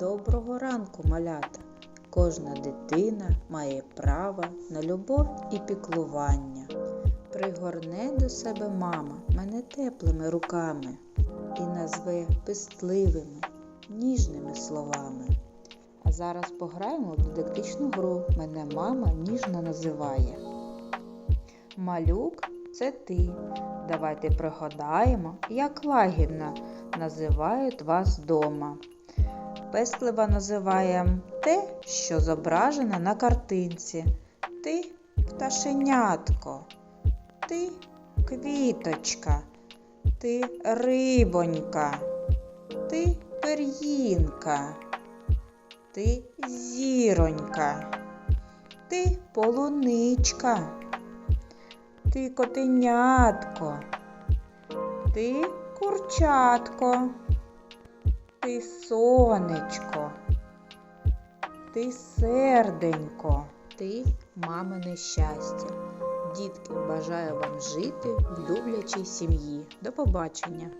Доброго ранку, малята! Кожна дитина має право на любов і піклування. Пригорне до себе мама мене теплими руками і назве пестливими, ніжними словами. А зараз пограємо в дидактичну гру. Мене мама ніжно називає. Малюк це ти. Давайте пригадаємо, як лагідно називають вас дома. Пестливо називаємо те, що зображено на картинці. Ти пташенятко, ти квіточка, ти рибонька, ти пир'їнка, ти зіронька, ти полуничка, ти котенятко, ти курчатко. Ти сонечко, ти серденько, ти мамине щастя. Дітки, бажаю вам жити в люблячій сім'ї. До побачення!